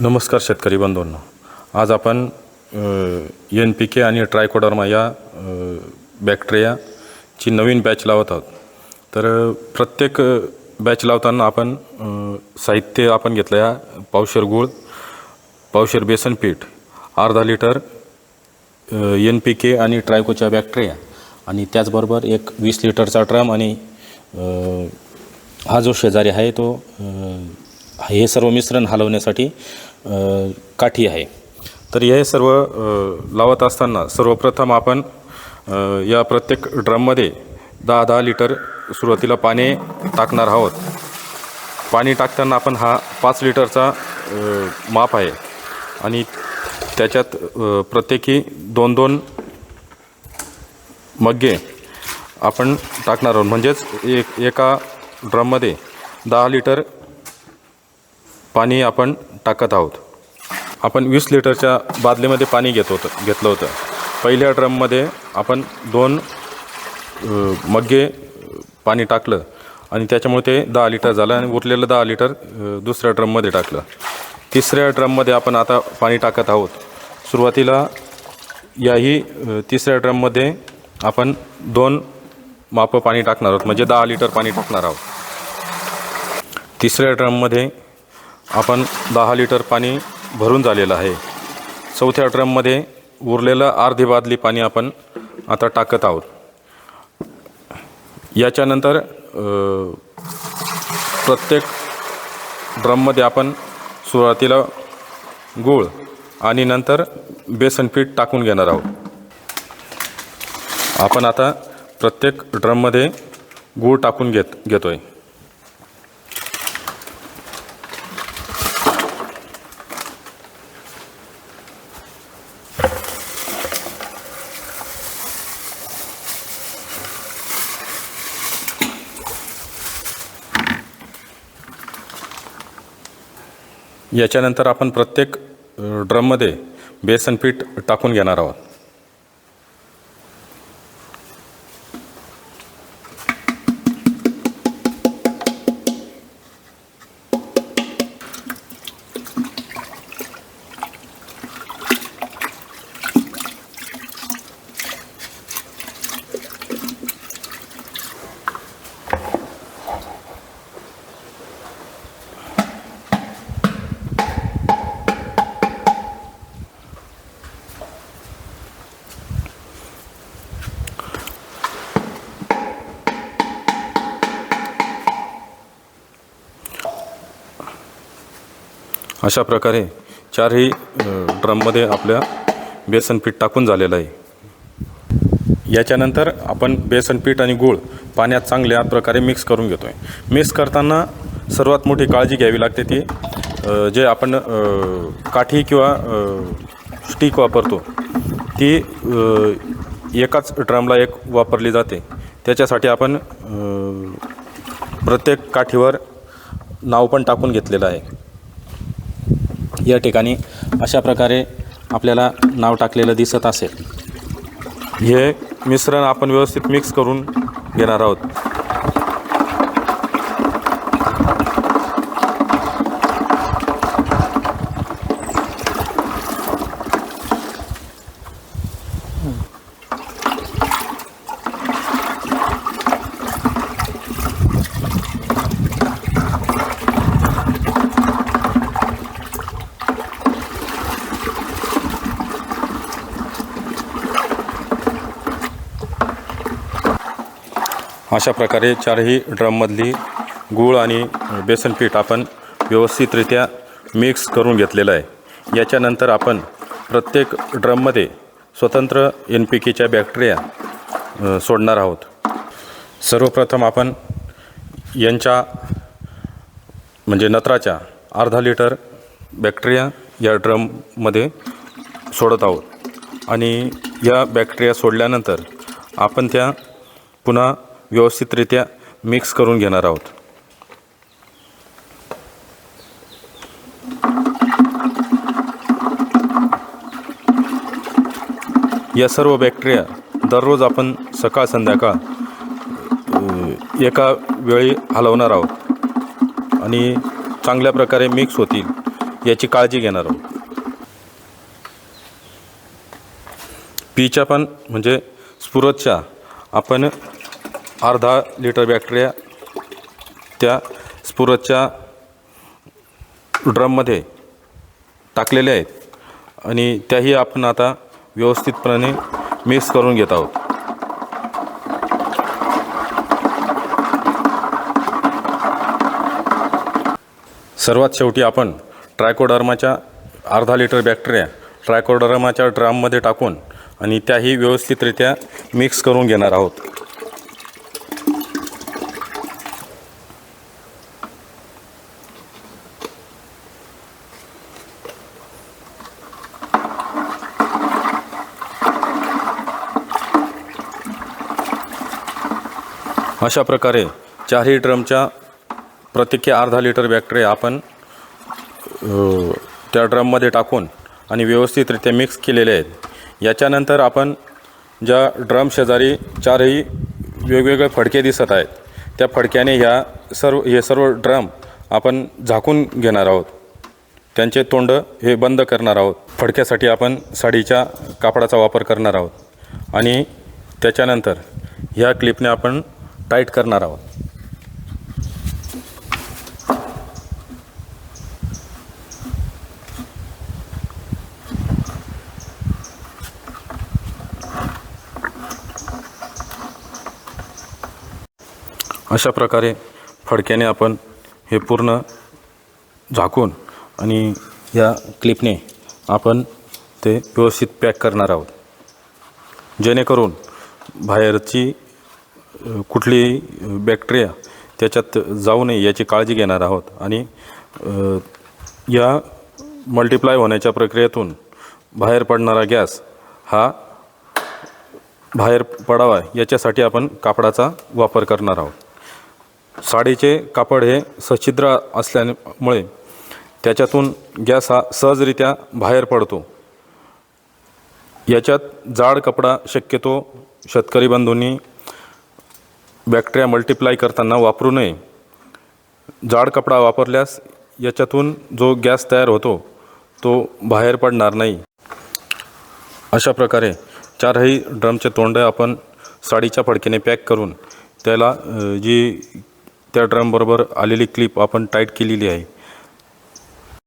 नमस्कार शेतकरी बंधूंनो. आज आपण एन पी के आणि ट्रायकोडर्मा या बॅक्टेरियाची नवीन बॅच लावत आहोत. तर प्रत्येक बॅच लावताना आपण साहित्य आपण घेतलं या पावशेर गूळ पावशेर बेसन पीठ अर्धा लिटर एन पी के आणि ट्रायकोच्या बॅक्टेरिया आणि त्याचबरोबर एक वीस लिटरचा ड्रम आणि हा जो शेजारी आहे तो हे सर्व मिश्रण हलवण्यासाठी काठी आहे. तर हे सर्व लावत असताना सर्वप्रथम आपण या प्रत्येक ड्रममध्ये दहा दहा लिटर सुरुवातीला पाणी टाकणार आहोत. पाणी टाकताना आपण हा पाच लिटरचा माप आहे. आणि त्याच्यात प्रत्येकी दोन दोन मग्गे आपण टाकणार आहोत. म्हणजेच एक एका ड्रममध्ये दहा लिटर पाणी आपण टाकत आहोत. आपण वीस लिटरच्या बादलीमध्ये पाणी घेत होतं घेतलं होतं. पहिल्या ड्रममध्ये आपण दोन मग्गे पाणी टाकलं आणि त्याच्यामुळे ते दहा लिटर झालं आणि उरलेलं दहा लिटर दुसऱ्या ड्रममध्ये टाकलं. तिसऱ्या ड्रममध्ये आपण आता पाणी टाकत आहोत. सुरुवातीला याही तिसऱ्या ड्रममध्ये आपण दोन मापं पाणी टाकणार आहोत म्हणजे दहा लिटर पाणी टाकणार आहोत. तिसऱ्या ड्रममध्ये आपण दहा लिटर पाणी भरून झालेलं आहे. चौथ्या ड्रममध्ये उरलेलं अर्धी बादली पाणी आपण आता टाकत आहोत. याच्यानंतर प्रत्येक ड्रममध्ये आपण सुरुवातीला गूळ आणि नंतर बेसन पीठ टाकून घेणार आहोत. आपण आता प्रत्येक ड्रममध्ये गूळ टाकून घेत घेतो आहे याच्यानंतर आपण प्रत्येक ड्रममध्ये बेसन पीठ टाकून घेणार आहोत. अशा प्रकारे चारही ड्रममध्ये आपल्या बेसन पीठ टाकून झालेलं आहे. याच्यानंतर आपण बेसन पीठ आणि गूळ पाण्यात चांगल्या प्रकारे मिक्स करून घेतो आहे मिक्स करताना सर्वात मोठी काळजी घ्यावी लागते ती जे आपण काठी किंवा स्टिक वापरतो ती एकाच ड्रमला एक वापरली जाते. त्याच्यासाठी आपण प्रत्येक काठीवर नाव पण टाकून घेतलेलं आहे. या ठिकाणी अशा प्रकारे आपल्याला नाव टाकलेलं दिसत असेल. हे मिश्रण आपण व्यवस्थित मिक्स करून घेणार आहोत. अशा प्रकारे चारही ड्रममधली गूळ आणि बेसन पीठ आपण व्यवस्थितरित्या मिक्स करून घेतलेलं आहे. याच्यानंतर आपण प्रत्येक ड्रममध्ये स्वतंत्र एन पी केच्या बॅक्टेरिया सोडणार आहोत. सर्वप्रथम आपण यांच्या म्हणजे नत्राच्या अर्धा लिटर बॅक्टेरिया या ड्रममध्ये सोडत आहोत. आणि या बॅक्टेरिया सोडल्यानंतर आपण त्या पुन्हा व्यवस्थितरित्या मिक्स करून घेणार आहोत. या सर्व बॅक्टेरिया दररोज आपण सकाळ संध्याकाळ एका वेळी हलवणार आहोत आणि चांगल्या प्रकारे मिक्स होतील याची काळजी घेणार आहोत. पीच्या पण म्हणजे स्फुरतच्या आपण अर्धा लिटर बॅक्टेरिया त्या स्फुरतच्या ड्रममध्ये टाकलेल्या आहेत. आणि त्याही आपण आता व्यवस्थितपणे मिक्स करून घेत आहोत. सर्वात शेवटी आपण ट्रायकोडर्माच्या अर्धा लिटर बॅक्टेरिया ट्रायकोडर्माच्या ड्राममध्ये टाकून आणि त्याही व्यवस्थितरित्या मिक्स करून घेणार आहोत. अशा प्रकारे चारही ड्रमच्या प्रत्येकी अर्धा लिटर बॅक्टेरिया आपण त्या ड्रममध्ये टाकून आणि व्यवस्थितरित्या मिक्स केलेले आहेत. याच्यानंतर आपण ज्या ड्रम शेजारी चारही वेगवेगळे फडके दिसत आहेत त्या फडक्याने ह्या सर्व हे सर्व ड्रम आपण झाकून घेणार आहोत. त्यांचे तोंड हे बंद करणार आहोत. फडक्यासाठी आपण साडीच्या कापडाचा वापर करणार आहोत. आणि त्याच्यानंतर ह्या क्लिपने आपण टाईट करणार आहोत. अशा प्रकारे फडक्याने आपण हे पूर्ण झाकून आणि या क्लिपने आपण ते व्यवस्थित पॅक करणार आहोत. जेणेकरून बाहेरची कुठली कुठलीही बॅक्टेरिया त्याच्यात जाऊ नये याची काळजी घेणार आहोत. आणि या मल्टिप्लाय होण्याच्या प्रक्रियेतून बाहेर पडणारा गॅस हा बाहेर पडावा याच्यासाठी आपण कापडाचा वापर करणार आहोत. साडीचे कापड हे सच्छिद्र असल्यामुळे त्याच्यातून गॅस हा सहजरित्या बाहेर पडतो. याच्यात जाड कपडा शक्यतो शेतकरी बंधूंनी बॅक्टेरिया मल्टिप्लाय करताना वापरू नये. जाड कपडा वापरल्यास याच्यातून जो गॅस तयार होतो तो बाहेर पडणार नाही. अशा प्रकारे चारही ड्रमचे तोंड आपण साडीच्या फडक्याने पॅक करून त्याला जी त्या ड्रमबरोबर आलेली क्लिप आपण टाईट केलेली आहे